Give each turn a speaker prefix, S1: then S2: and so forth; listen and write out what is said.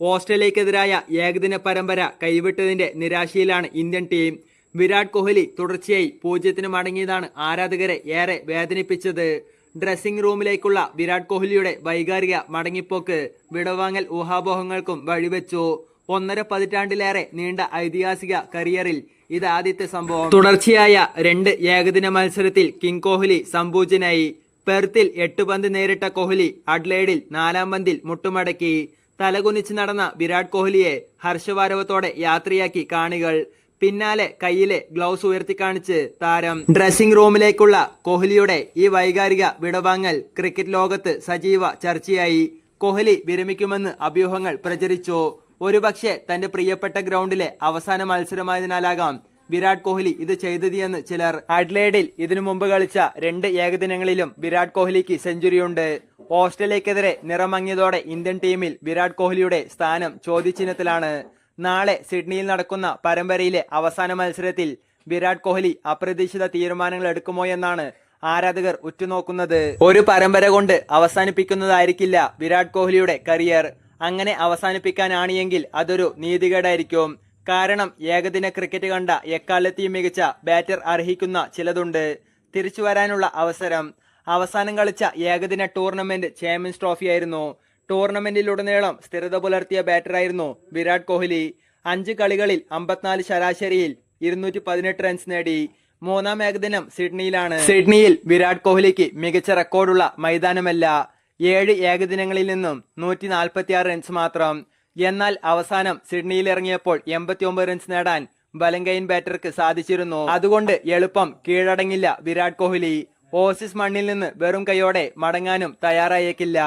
S1: ഓസ്ട്രേലിയക്കെതിരായ ഏകദിന പരമ്പര കൈവിട്ടതിന്റെ നിരാശയിലാണ് ഇന്ത്യൻ ടീം. വിരാട് കോഹ്ലി തുടർച്ചയായി പൂജ്യത്തിന് മടങ്ങിയതാണ് ആരാധകരെ ഏറെ വേദനിപ്പിച്ചത്. ഡ്രസ്സിംഗ് റൂമിലേക്കുള്ള വിരാട് കോഹ്ലിയുടെ വൈകാരിക മടങ്ങിപ്പോക്ക് വിടവാങ്ങൽ ഊഹാപോഹങ്ങൾക്കും വഴിവെച്ചു. ഒന്നര പതിറ്റാണ്ടിലേറെ നീണ്ട ഐതിഹാസിക കരിയറിൽ ഇത് ആദ്യത്തെ സംഭവം. തുടർച്ചയായ രണ്ട് ഏകദിന മത്സരത്തിൽ കിങ് കോഹ്ലി സംപൂജനായി പെർത്തിൽ എട്ട് പന്ത് നേരിട്ട കോഹ്ലി അഡ്ലേഡിൽ നാലാം പന്തിൽ മുട്ടുമടക്കി. തലകുനിച്ച് നടന്ന വിരാട് കോഹ്ലിയെ ഹർഷവാരവത്തോടെ യാത്രയാക്കി കാണികൾ. പിന്നാലെ കയ്യിലെ ഗ്ലൗസ് ഉയർത്തിക്കാണിച്ച് താരം. ഡ്രസ്സിംഗ് റൂമിലേക്കുള്ള കോഹ്ലിയുടെ ഈ വൈകാരിക വിടവാങ്ങൽ ക്രിക്കറ്റ് ലോകത്ത് സജീവ ചർച്ചയായി. കോഹ്ലി വിരമിക്കുമെന്ന് അഭ്യൂഹങ്ങൾ പ്രചരിച്ചു. ഒരുപക്ഷെ തന്റെ പ്രിയപ്പെട്ട ഗ്രൗണ്ടിലെ അവസാന മത്സരമായതിനാലാകാം വിരാട് കോഹ്ലി ഇത് ചെയ്തതെന്ന് ചിലർ. അഡ്ലേഡിൽ ഇതിനു മുമ്പ് കളിച്ച രണ്ട് ഏകദിനങ്ങളിലും വിരാട് കോഹ്ലിക്ക് സെഞ്ചുറിയുണ്ട്. ഓസ്ട്രേലിയക്കെതിരെ നിറമങ്ങിയതോടെ ഇന്ത്യൻ ടീമിൽ വിരാട് കോഹ്ലിയുടെ സ്ഥാനം ചോദ്യചിഹ്നത്തിലാണ്. നാളെ സിഡ്നിയിൽ നടക്കുന്ന പരമ്പരയിലെ അവസാന മത്സരത്തിൽ വിരാട് കോഹ്ലി അപ്രതീക്ഷിത തീരുമാനങ്ങൾ എടുക്കുമോ എന്നാണ് ആരാധകർ ഉറ്റുനോക്കുന്നത്. ഒരു പരമ്പര കൊണ്ട് അവസാനിപ്പിക്കുന്നതായിരിക്കില്ല വിരാട് കോഹ്ലിയുടെ കരിയർ. അങ്ങനെ അവസാനിപ്പിക്കാനാണിയെങ്കിൽ അതൊരു നീതികേടായിരിക്കും. കാരണം ഏകദിന ക്രിക്കറ്റ് കണ്ട എക്കാലത്തെയും മികച്ച ബാറ്റർ അർഹിക്കുന്ന ചിലതുണ്ട്. തിരിച്ചു വരാനുള്ള അവസരം. അവസാനം കളിച്ച ഏകദിന ടൂർണമെന്റ് ചാമ്പ്യൻസ് ട്രോഫിയായിരുന്നു. ടൂർണമെന്റിലുടനീളം സ്ഥിരത പുലർത്തിയ ബാറ്ററായിരുന്നു വിരാട് കോഹ്ലി. അഞ്ച് കളികളിൽ അമ്പത്തിനാല് ശരാശരിയിൽ ഇരുന്നൂറ്റി പതിനെട്ട് റൺസ് നേടി. മൂന്നാം ഏകദിനം സിഡ്നിയിലാണ്. സിഡ്നിയിൽ വിരാട് കോഹ്ലിക്ക് മികച്ച റെക്കോർഡുള്ള മൈതാനമല്ല. ഏഴ് ഏകദിനങ്ങളിൽ നിന്നും നൂറ്റി നാൽപ്പത്തിയാറ് റൺസ് മാത്രം. എന്നാൽ അവസാനം സിഡ്നിയിൽ ഇറങ്ങിയപ്പോൾ എൺപത്തിയൊമ്പത് റൺസ് നേടാൻ ബലങ്കൈൻ ബാറ്റർക്ക് സാധിച്ചിരുന്നു. അതുകൊണ്ട് എളുപ്പം കീഴടങ്ങില്ല വിരാട് കോഹ്ലി. ഓസീസ് മണ്ണിൽ നിന്ന് വെറും കൈയോടെ മടങ്ങാനും തയ്യാറായേക്കില്ല